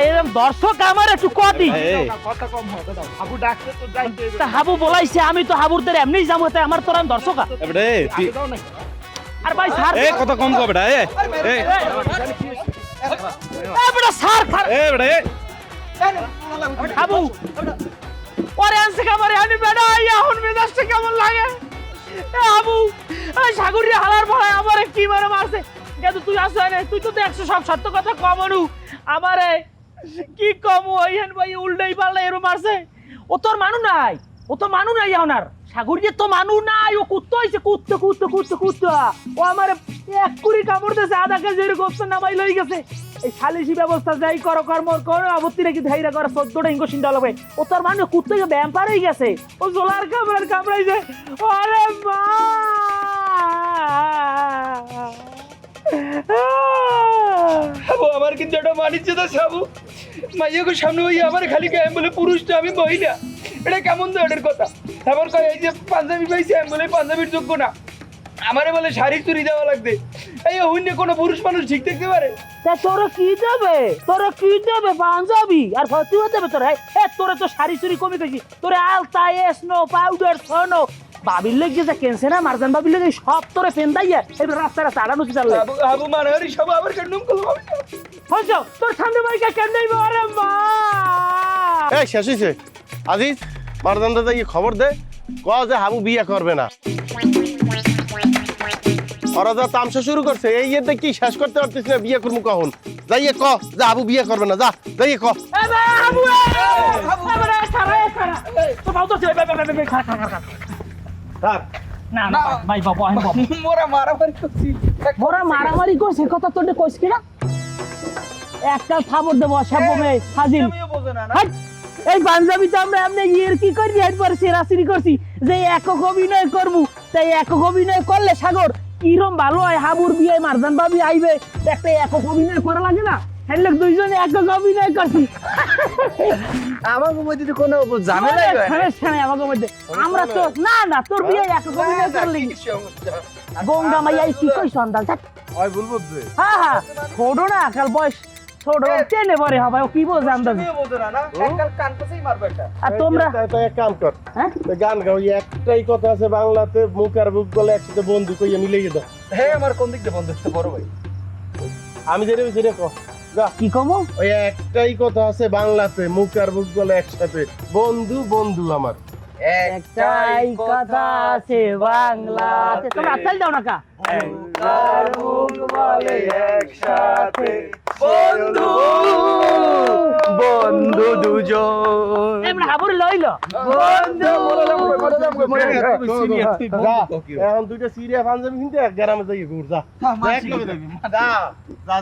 এরকম দর্শক আমার একটু কদি কথা কম হবে হাবু ডাকতে তো যাইতে তা হাবু বলাইছে আমি তো হাবুরদের এমনি যাব তাই আমার তোর দর্শক এ বেটা, এ, তুই- আগে দাও না। আর ভাই স্যার এ, কথা কম কবে বেটা, এ, এ, এ বেটা স্যার খার এ বেটা, এ। হাবু। ওরে আনছে কামারে আমি বেটা মেজাজটা কেমন লাগে? এ হাবু এই সাগরিয়া হালার ভরা আমারে কি মারে মারছে? কিন্তু তুই আসছ না তুই তো দেখছ সব সত্য কথা কমনু। আমারে কি কম ওইহেন ভাই উল্টাই পাল্লা এরো মারছে? ও তোর মানু নাই। ও তো মানু নাই ওনার সাগরিয়া তো মানু নাই। ও কুত্তো হইছে, কুত্তো কুত্তো কুত্তো কুত্তো। ও আমারে এক কুড়ি কামড় দিয়েছে আধা কেজি গোপসা নামাই লই গেছে। এই সালিসি ব্যবস্থা যাই করো, কর্ম করো, আপত্তি রেখে ধাইরা করো, চোদ্দটা ইঙ্গো সিন্ডা লাগবে ও তোর মানে কুত্তে ব্যাম্পার হয়ে গেছে। ও জোলার কামড় কামড়াইছে। আরে মা! আমার কিন্তু এটা মানিচ্ছে তো সাবু। মাইয়াকে সামনে ওই আমার খালি গায়ে বলে পুরুষটা আমি মহিলা। এটা কেমন ধরনের কথা? আবার কয়, এই যে পাঞ্জাবি পাইছি আমি বলে পাঞ্জাবির যোগ্য না। আমারে বলে শাড়ি চুরি দেওয়া লাগবে। এই অন্য কোনো পুরুষ মানুষ ঠিক দেখতে পারে? তা তোরা কি দেবে? তোরা কি দেবে? পাঞ্জাবি? আর ফতুয়া দেবে তোরা? এ তোরা তো শাড়ি চুরি কমে গেছি। তোরা আলতা স্নো পাউডার সোনো বাবির লেগে যা কেনছে না মারজান বাবির লেগে সব তোরে ফেন্দাইয়া এবার রাস্তায় রাস্তা আড়ানো চাললে? হাবু হাবু মারাহারি সব আবার কেন করব হইছ তোর সামনে বাইকা কেন দেবে আরে মা! এই শেষ হয়েছে। আজিজ মারদান দাদা ইয়ে খবর দে ক যে হাবু বিয়ে করবে না। ওরা যা তামসা শুরু করছে এই ইয়েতে কি শেষ করতে পারতিস না? বিয়ে করব কখন? যাইয়ে ক যে হাবু বিয়ে করবে না যা যাইয়ে ক। আবু মারামারি করছি। কথা তোর কইস একটা থাবর দেবো সাবো হাজির! এই পাঞ্জাবি আমরা এমনি ইয়ের কি করি একবার সেরাসিরি করছি। যে একক অভিনয় করব তাই একক অভিনয় করলে সাগর কিরম ভালো হয়? হাবুর বিয়ে মারজান বাবি আইবে। একটা একক অভিনয় করা লাগে না? হ্যাঁ দুইজনে একক অভিনয় করছি। আমার মধ্যে তো কোনো ঝামেলাই হয় না। আমার আমাকে মধ্যে। আমরা তো না না তোর বিয়ে একক অভিনয় করলি। গঙ্গা মাইয়া কি কই সন্তান? ওই বলব যে হ্যাঁ হ্যাঁ। ছোট না কাল বয়স ছোট টেনে পরে হবে ও কি বোঝে আন্দাজ? আমিও বোঝো না না? এককাল কান পাশেই মারবে এটা আর তোমরা? এক কাম কর। হ্যাঁ? গান গাও একটাই কথা আছে বাংলাতে মুখ আর বুক গলে একসাথে বন্ধু কইয়া মিলিয়ে দাও। হ্যাঁ আমার কোন দিক দিয়ে বন্ধ বড় ভাই? আমি যেটা সেটা ক কি কমো ওই একটাই কথা আছে বাংলাতে মুখ আর বুক গলে একসাথে। বন্ধু বন্ধু আমার। একটাই কথা আছে বাংলাতে। তোমরা আচ্ছাই দাও না কা বলে একসাথে। বন্ধু বন্ধু দুজন এমন হাবুর লইল বন্ধু এখন দুইটা সিরিয়া পাঞ্জাবি কিনতে এক গ্রামে যাই ঘুর যা হ্যাঁ, যা, যা।